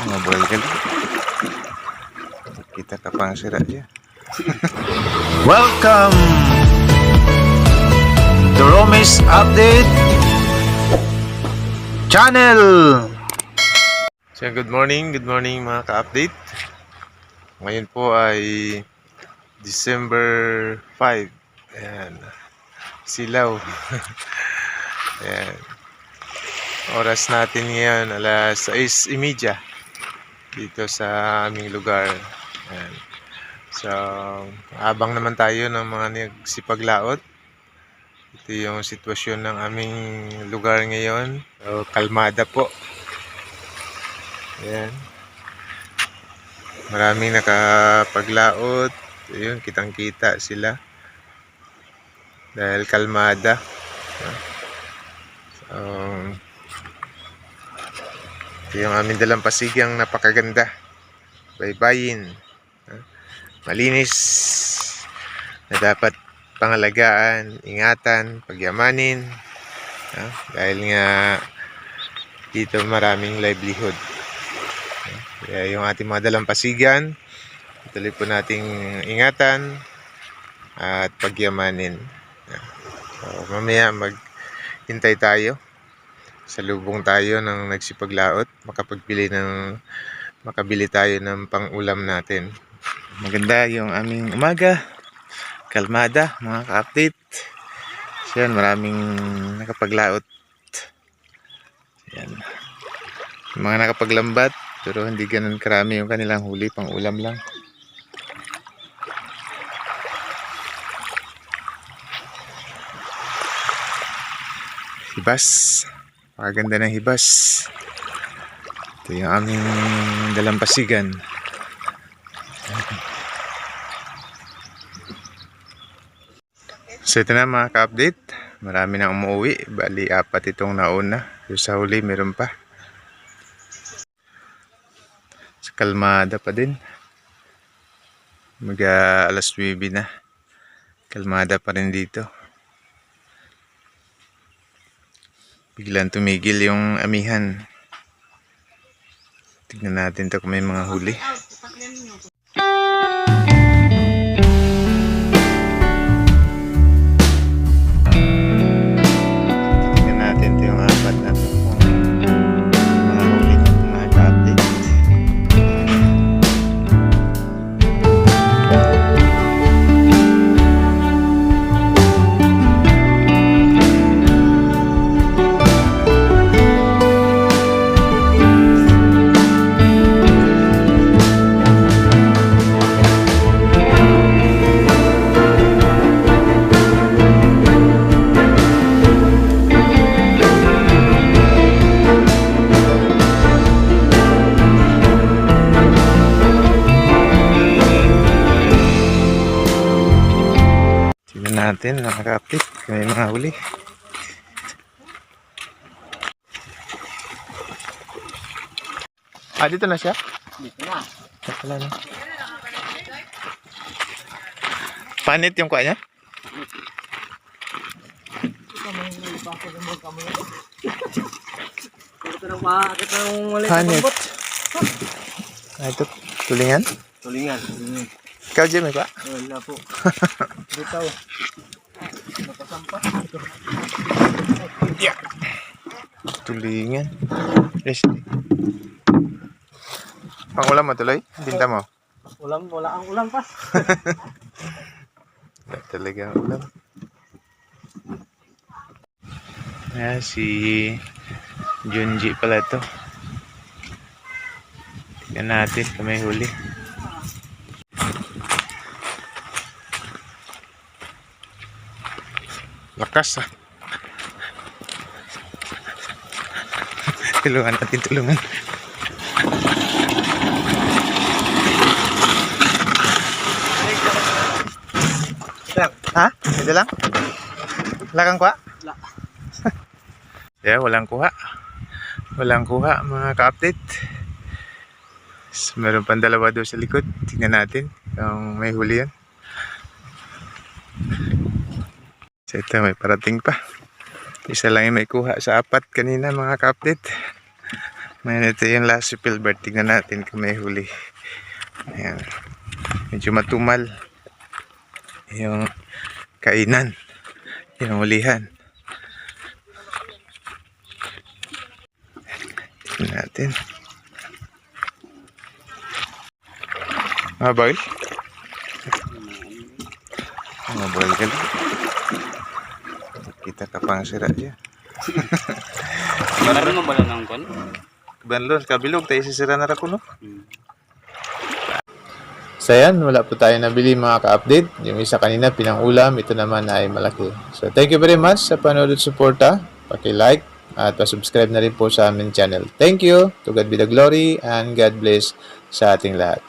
Mabuhay ka lang. Kita ka pang sira dyan. Welcome to Romis Update Channel. So, good morning, good morning mga ka-update. Ngayon po ay December 5. Ayan. Silaw. Ayan. Oras natin ngayon, alas 6.30 dito sa aming lugar. Ayan. So, abang naman tayo ng mga nagsipaglaot. Ito yung sitwasyon ng aming lugar ngayon. So, kalmada po. Ayan. Maraming nakapaglaot. Ayun, kitang-kita sila. Dahil kalmada. So, ito yung aming dalampasigang napakaganda. Baybayin. Malinis. Na dapat pangalagaan, ingatan, pagyamanin. Ah, Dahil nga dito maraming livelihood. Kaya yung ating mga dalampasigan, tuloy po nating ingatan at pagyamanin. So, mamaya maghintay tayo. Salubong tayo ng nagsipaglaot, makapagbili ng makabili tayo ng pang-ulam natin. Maganda yung aming umaga. Kalmada, mga ka-update. So yan, maraming nakapaglaot. Yan. Mga nakapaglambat, pero hindi ganun karami yung kanilang huli, pang ulam lang. Hibas. Pakaganda ng hibas. Ito yung aming dalampasigan. So ito na mga ka-update. Marami na umuwi. Bali, apat itong nauna. Yung sa huli, meron pa. Sa kalmada pa din. Mag ah, alas 9 na. Kalmada pa rin dito. Biglang tumigil yung amihan. Tignan natin to kung may mga huli. Natin, nakaka-update kung may mga huli. Ah, dito na siya? Dito na. Na. Panit yung kuha niya? Panit. Ah, ito, tulingan? Tulingan. Ikaw, Jimmy, pa? Wala po. Dito. Nakasampa. Yeah. Tulingan. Yes. Pang ulam mo tuloy? Binta mo? Ulam, wala ang ulam pa. Wala talaga ang ulam. Ah, si Junji pala to. Tignan natin kung may huli. Lakas ah. tulungan natin, tulungan. Ha? Ito lang? Wala kang kuha? Wala. yeah, walang kuha. Walang kuha, mga ka-update. So, meron pang dalawa doon sa likod. Tingnan natin kung may huli yan. So, ito, may parating pa. Isa lang yung may kuha sa apat kanina, mga ka-update. Ngayon ito yung last Pilbert. Tignan natin kung may huli. Ayan. Medyo matumal. Yung kainan. Yung hulihan. Tignan natin. Mabagal? Mabagal ka lang. Kita ka pang sira dyan. Meron mo bala ng kon? Banlon, kabilog, tayo sisira na rakuno. So yan, wala po tayo nabili mga ka-update. Yung isa kanina pinangulam, ito naman ay malaki. So thank you very much sa panood at suporta. Paki-like at pa-subscribe na rin po sa aming channel. Thank you. To God be the glory and God bless sa ating lahat.